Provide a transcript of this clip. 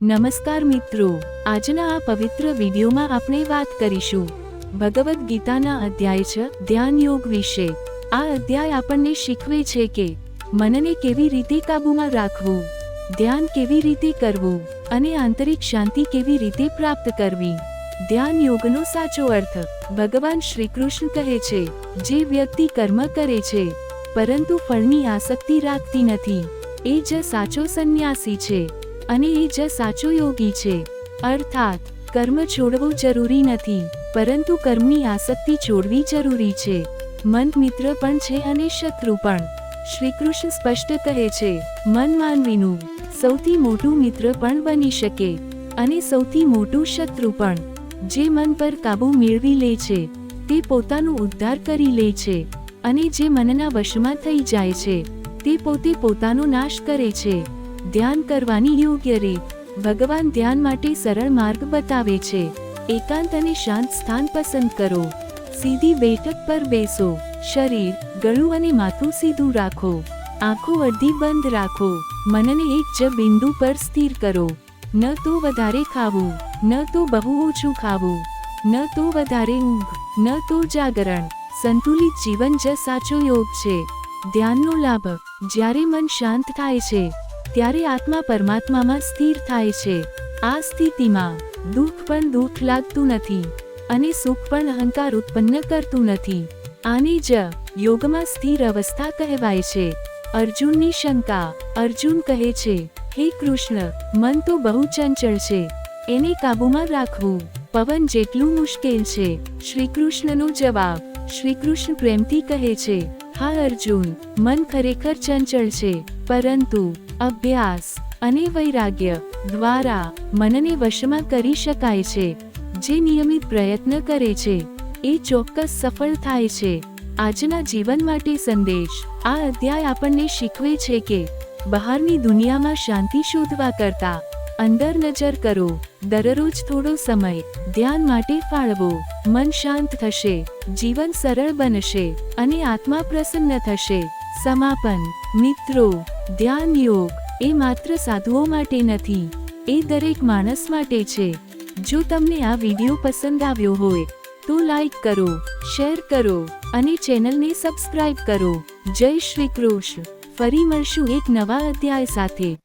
નમસ્કાર મિત્રો, આજના આ પવિત્ર વિડીયોમાં આપણે વાત કરીશું ભગવદ્ ગીતાના અધ્યાય છે, ધ્યાન યોગ વિશે. આ અધ્યાય આપણને શીખવે છે કે મનને કેવી રીતે કાબૂમાં રાખવું, ધ્યાન કેવી રીતે કરવું અને આંતરિક શાંતિ કેવી રીતે પ્રાપ્ત કરવી. ધ્યાન યોગનો સાચો અર્થ ભગવાન શ્રી કૃષ્ણ કહે છે, જે વ્યક્તિ કર્મ કરે છે, પરંતુ ફળની આસક્તિ રાખતી નથી, એ જ સાચો સંન્યાસી છે. અને એ જ સાચો યોગી છે. અર્થાત, કર્મ છોડવું જરૂરી નથી, પરંતુ કર્મની આસક્તિ છોડવી જરૂરી છે. મન મિત્ર પણ છે અને શત્રુ પણ. શ્રીકૃષ્ણ સ્પષ્ટ કહે છે, મન માનવીનું સૌથી મોટું મિત્ર પણ બની શકે અને સૌથી મોટું શત્રુ પણ. જે મન પર કાબુ મેળવી લે છે, તે પોતાનું ઉદ્ધાર કરી લે છે અને જે મનના વશમાં થઈ જાય છે, તે પોતે પોતાનો નાશ કરે છે. ધ્યાન કરવાની યોગ્ય રીત. ભગવાન ધ્યાન માટે સરળ માર્ગ બતાવે છે. એકાંત અને શાંત સ્થાન પસંદ કરો. સીધી બેઠક પર બેસો. શરીર, ગળું અને માથું સીધું રાખો. આંખો અડધી બંધ રાખો. મનને એક જ બિંદુ પર સ્થિર કરો. ન તો વધારે ખાવું. ન તો બહુ ઓછું ખાવું. ન તો વધારે ઊંઘ. ન તો જાગરણ. સંતુલિત જીવન જ સાચો યોગ છે. ધ્યાનનો લાભ. જ્યારે મન શાંત થાય છે ત્યારે આત્મા પરમાત્મામાં સ્થિર થાય છે. આ સ્થિતિમાં દુઃખ પણ દુઃખ લાગતું નથી અને સુખ પણ અહંકાર ઉત્પન્ન કરતું નથી. આને જ યોગમાં સ્થિર અવસ્થા કહેવાય છે. અર્જુનની શંકા, અર્જુન કહે છે, હે કૃષ્ણ, મન તો બહુ ચંચળ છે. એને કાબૂમાં રાખવું પવન જેટલું મુશ્કેલ છે. શ્રી કૃષ્ણનો જવાબ શ્રી કૃષ્ણ પ્રેમથી કહે છે હા અર્જુન, મન ખરેખર ચંચળ છે, પરંતુ અભ્યાસ અને વૈરાગ્ય દ્વારા મનને વશમાં કરી શકાય છે, જે નિયમિત પ્રયત્ન કરે છે, એ ચોક્કસ સફળ થાય છે. આજના જીવન માટે સંદેશ, આ અધ્યાય આપણને શીખવે છે કે બહારની દુનિયામાં શાંતિ શોધવા કરતા અંદર નજર કરો. દરરોજ થોડો સમય ધ્યાન માટે ફાળવો. મન શાંત થશે. જીવન સરળ બનશે અને આત્મા પ્રસન્ન થશે. સમાપન. મિત્રો, ધ્યાન યોગ એ માત્ર સાધુઓ માટે નથી, એ દરેક માણસ માટે છે. જો તમને આ વીડિયો પસંદ આવ્યો હોય, તો લાઈક કરો, શેર કરો અને ચેનલને સબસ્ક્રાઇબ કરો. જય શ્રી કૃષ્ણ. ફરી મળશું એક નવા અધ્યાય સાથે.